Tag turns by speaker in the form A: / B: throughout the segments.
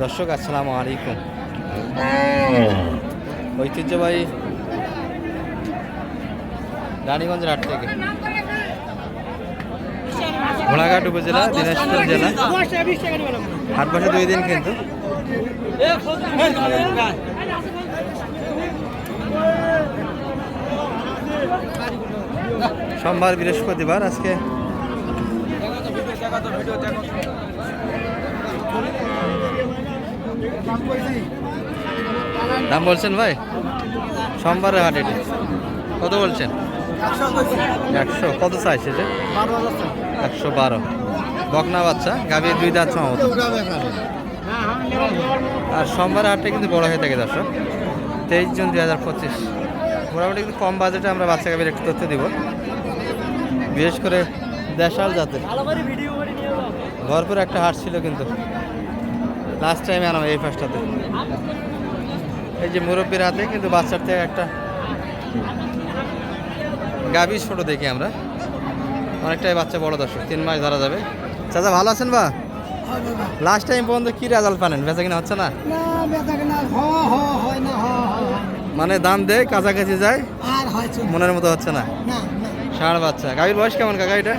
A: দর্শক আসসালামু আলাইকুম। ঐতিহ্যবাহী রানীগঞ্জের হাট থেকে। ঘোড়াঘাট উপজেলা দিনাজপুর জেলা। হাট বসে দুই দিন কিন্তু। সোমবার বৃহস্পতিবার আজকে। দাম বলছেন ভাই? সোমবারে হাট এটি। কত বলছেন? একশো। কত চাইছে যে একশো বারো। বকনা বাচ্চা, গাভী দুই দাঁত সম্ভবত। আর সোমবার হাটটা কিন্তু বড় হয়ে থাকে দর্শক। তেইশ জুন দুই হাজার পঁচিশ। মোটামুটি কিন্তু কম বাজেটে আমরা বাচ্চা গাভীর একটু তথ্য দিব। বিশেষ করে দেশাল জাতের। ভরপুর একটা হাট ছিল কিন্তু। লাস্ট টাইমে আনাম এই ফার্স্টটাতে এই যে মুরব্বীর হাতে কিন্তু বাচ্চার থেকে একটা গাভী ছোট দেখি আমরা। অনেকটাই বাচ্চা বড় দর্শক তিন মাস ধরা যাবে। চাচা ভালো আছেন বা? লাস্ট টাইম পর্যন্ত কি রেজাল্ট পানেন বেচা কিনা হচ্ছে না। মানে দাম দেয় কাছাকাছি যায়? মনের মতো হচ্ছে না? ষাঁড় বাচ্চা। গাভীর বয়স কেমন কাকা এটা?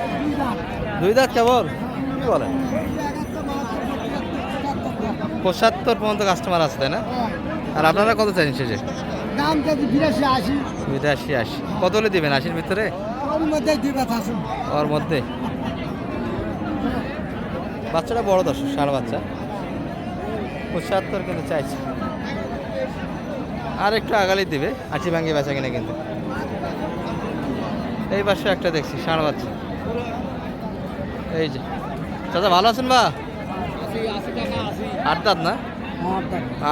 A: দুই দাঁত। কেবল? কি বলেন পঁচাত্তর পর্যন্ত কাস্টমার আছে তাই না? আর আপনারা কত চাইছেন শেষে?
B: দাম যদি বিরাশি আশি।
A: বিরাশি আশি। কত হলে দিবেন আশির ভিতরে?
B: ওর মধ্যে
A: ওর বাচ্চাটা বড় দর্শক ষাঁড় বাচ্চা। পঁচাত্তর কিন্তু চাইছে। আর একটু আগালি দিবে আশি ভাঙ্গি বেচা কিনা কিন্তু। এই পাশে একটা দেখছি ষাঁড় বাচ্চা। এই যে। দাদা ভালো আছেন বা? আট দাঁত না?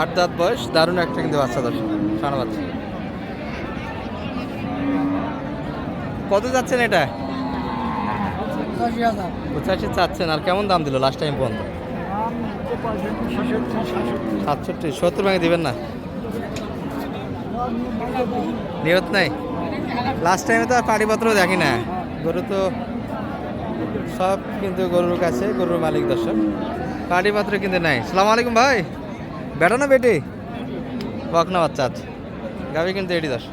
A: আট দাঁত। বয়স দারুণ একটা কিন্তু বাচ্চা দর্শক। ষাঁড় বাচ্চা কত যাচ্ছেন এটা?
B: পঁচাশি
A: চাচ্ছেন আর কেমন দাম দিল লাস্ট টাইম পর্যন্ত?
B: সাতষট্টি?
A: সত্তর ভাঙে দিবেন না? নিয়ত নাই? লাস্ট টাইমে তো আর পাটিপত্র দেখি না। গরু তো সব কিন্তু গরুর কাছে গরুর মালিক দর্শক। পাটিপত্র কিন্তু নাই। সালাম আলাইকুম ভাই। বেটা না বেটি? বকনা বাচ্চা আছে। গাভি কিন্তু এটি দশ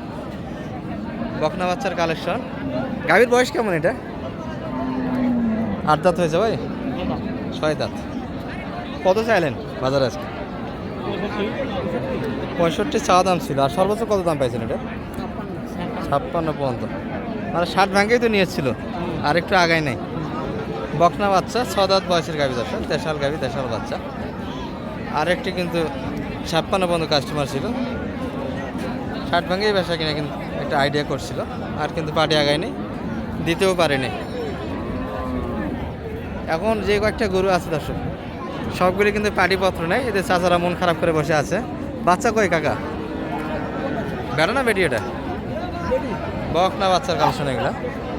A: বকনা বাচ্চার কালেকশন। গাভীর বয়স কেমন এটা? আট দাঁত হয়েছে ভাই? ছয় দাঁত। কত চাইলেন বাজারে আজকে? পঁয়ষট্টি চাওয়া দাম ছিল। আর সর্বোচ্চ কত দাম পাইছেন এটা? ছাপ্পান্ন পর্যন্ত মানে ষাট ভাঙ্গেই তো নিয়েছিল। আর একটু আগায় নাই। বকনা বাচ্চা ছ বয়সের গাভি দর্শক, দেশাল গাভি, দেশাল বাচ্চা। আরেকটি কিন্তু ছাপ্পান্ন পর্যন্ত কাস্টমার ছিল। ষাট ভাঙ্গেই বেসা কিনা কিন্তু একটা আইডিয়া করছিল। আর কিন্তু পাটি আগায় নেই দিতেও পারেনি। এখন যে কয়েকটা গরু আছে দর্শক, সবগুলি কিন্তু পাটিপত্র নেই। এদের চাচারা মন খারাপ করে বসে আছে। বাচ্চা কই কাকা? বেড়া না বেটি এটা? বক না বাচ্চার কালেকশন এগুলা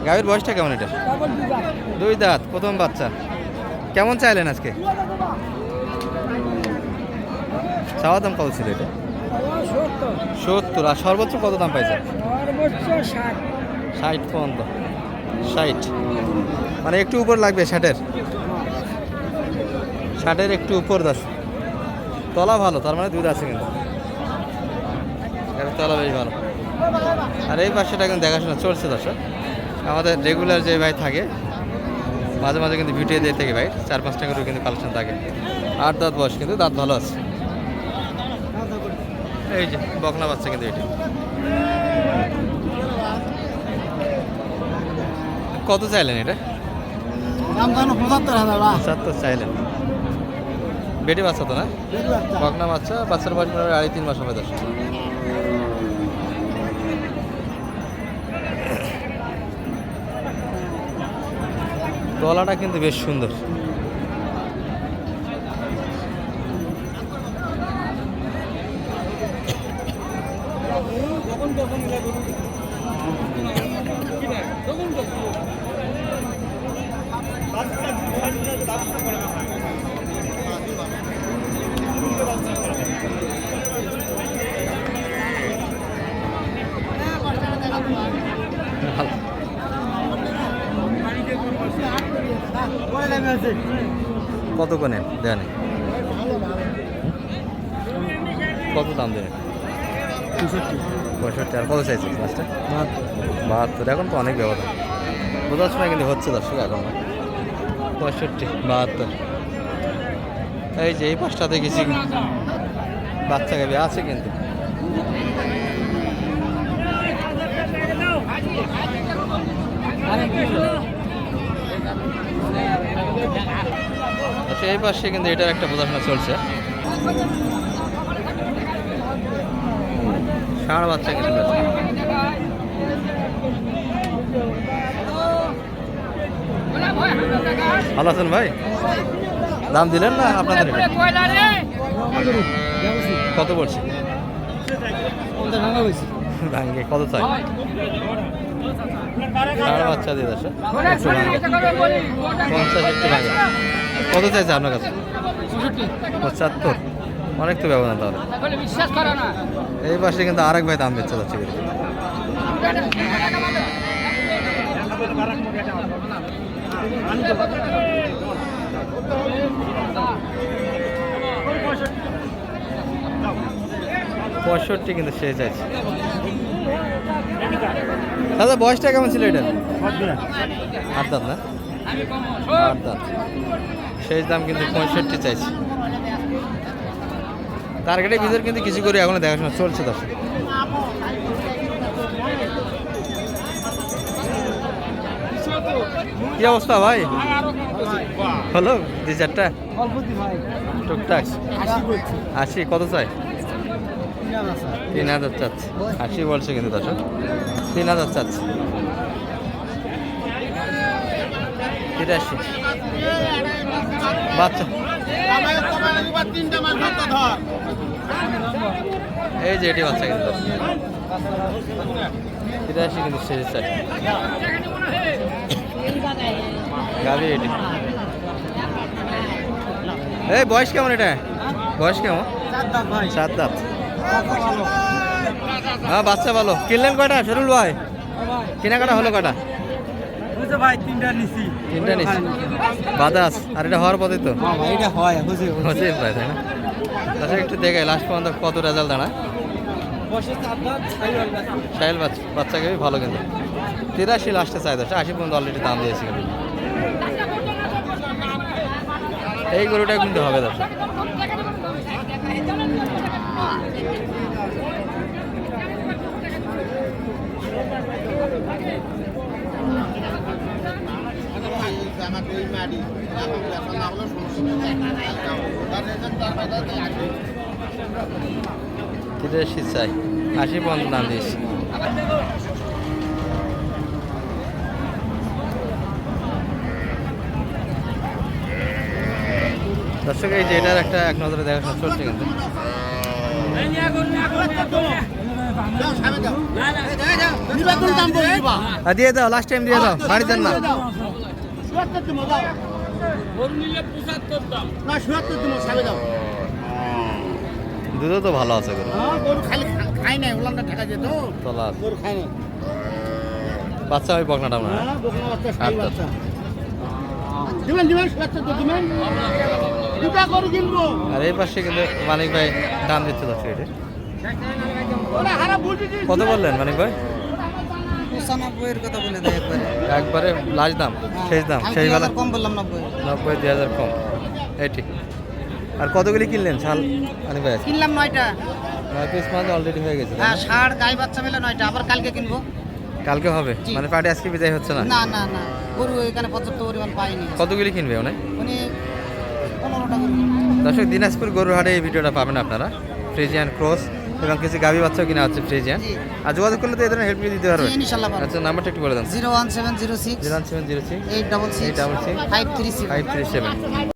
A: গাভীর বয়সটা কেমন এটা? দুই দাঁত, প্রথম বাচ্চা। কেমন চাইলেন আজকে? চাওয়া দাম কত ছিল এটা?
B: সত্তর।
A: আর সর্বোচ্চ কত দাম পাইছে?
B: ষাট
A: পর্যন্ত। ষাট। মানে একটু উপর লাগবে ষাটের? ষাটের একটু উপর দশ তলা ভালো, তার মানে দুধ আছে কিন্তু। তলা বেশ ভালো। আর এই পাশেটা কিন্তু দেখাশোনা চলছে, দর্শক। আমাদের রেগুলার যে ভাই থাকে মাঝে মাঝে কিন্তু ভিডিও দিয়ে থাকে ভাই চার পাঁচটা করে কিন্তু কালেকশন থাকে। আট দাঁত বয়স কিন্তু দাঁত ভালো আছে। এই যে বকনা বাচ্চা কিন্তু এটি। কত চাইলেন এটা?
B: পঁচাত্তর
A: চাইলেন। বেটি বাচ্চা তো না? বকনা বাচ্চা বাচ্চার বয়স আড়াই তিন মাস হবে দশ তলাটা কিন্তু বেশ সুন্দর। কত কোনে দেন কত দাম দেন পঁয়ষট্টি। আর কত চাইছে লাস্টে বাহাত্তর। এখন তো অনেক ব্যবধান। বোঝার সময় কিন্তু হচ্ছে দর্শক এখন। না পঁয়ষট্টি বাহাত্তর। এই যে এই পাঁচটাতে গেছি। বাচ্চা গাবি আছে কিন্তু। এই পাশে কিন্তু এটার একটা বোঝাশোনা চলছে। ষাঁড় বাচ্চা ভালো আছেন ভাই? দাম দিলেন না আপনাদের কত ভাঙ্গে কত চাই? বাচ্চা দিয়ে পঞ্চাশ একটু কত চাইছে আপনার কাছে? পঁচাত্তর। অনেক তো ব্যবধান তাহলে। এই পাশে কিন্তু আরেক ভাই দাম দিচ্ছে যাচ্ছে পঁয়ষট্টি কিন্তু সে চাইছে। দাদা বয়সটা কেমন ছিল এটা আট দাঁত না? আট দাঁত শেষ দাম কিন্তু পঁয়ষট্টি চাইছে। টার্গেটের ভিতর কিন্তু কিছু করে এখনও দেখাশোনা চলছে দর্শক। কি অবস্থা ভাই? হলো দুই চারটা? টুকটাক। আশি কত চাই? তিন হাজার চাচ্ছে। আশি বলছে কিন্তু দর্শক। তিন হাজার চাচ্ছে। তিরাশি। বাচ্চা। এই যে এটি বাচ্চা কিন্তু। তিরাশি কিন্তু শেষ চাই। গাবি এটি। এই বয়স কেমন এটা? বয়স কেমন? সাত দাঁত। হ্যাঁ বাচ্চা ভালো। কিনলেন কয়টা? শরুল ভাই? কেনাকাটা হলো কয়টা?
B: ভাই তিনটা নিছি।
A: তিনটা নিচ্ছি বাদাস আর এটা হওয়ার পথে তো?
B: এটা হয়
A: হচ্ছে প্রায় তাই না? একটু দেখে লাস্ট পর্যন্ত কত রেজাল্ট
B: চার
A: সাহেল বাচ্চা বাচ্চাকে ভালো কিন্তু। তিরাশি লাস্টে চাই আশি পর্যন্ত অলরেডি দাম দিয়েছি এই গরুটা কিন্তু হবে দশ তিরাশি চাই আশি পর্যন্ত দাম দিয়েছি দর্শক এই যে এটার একটা এক নজরে দেখাশোনা চলছে কিন্তু। দিয়ে দাও লাস্ট টাইম দিয়ে দাও বাড়ি দেন না। দুধও তো ভালো আছে গরু।
B: খালি খাই নাই ওলানটা ঠেকা যেত
A: তলা
B: গরু খাই নাই।
A: বাচ্চা ওই বকনাটা
B: হ্যাঁ। বকনা বাচ্চা সাই
A: দাঁত।
B: বাচ্চা। দিবেন দিবেন বাচ্চা তো দিবেন। দুটা গরু কিনবো।
A: আর এই পাশে কিন্তু মানিক ভাই দাম দিচ্ছে দশ এটা।
B: ওরা
A: কত বললেন মানিক ভাই?
B: পঁচানব্বইয়ের কথা বলে দেয় একবারে।
A: একবারে লাস্ট দাম শেষ দাম শেষ বেলা
B: কম বললাম নব্বই।
A: নব্বই দুই হাজার কম এই ঠিক। আর কতগুলি কিনলেন শাল মানিক ভাই?
B: কিনলাম নয়টা।
A: নয় পিস মাছ অলরেডি হয়ে গেছে
B: হ্যাঁ ষাড় গাই বাচ্চা মিলে নয়টা আবার কালকে কিনবো।
A: কালকে হবে? মানে পার্টি আজকে বিদায় হচ্ছে না?
B: না না না গরু এখানে পর্যাপ্ত পরিমাণ পাইনি।
A: কতগুলি কিনবে অনেক
B: পনেরোটা
A: দর্শক দিনাজপুর গরুর হাটে এই ভিডিওটা পাবেন আপনারা। ফ্রিজিয়ান ক্রস এবং কিছু গাভী বাচ্চাও কিনা আছে ফ্রিজে আর যোগাযোগ করলে তো এদের হেল্প দিতে পারবে। আচ্ছা নাম্বারটা একটু বলে দেন।
B: Zero one seven zero six
A: zero seven zero six
B: eight double six
A: double six
B: five three
A: five three seven.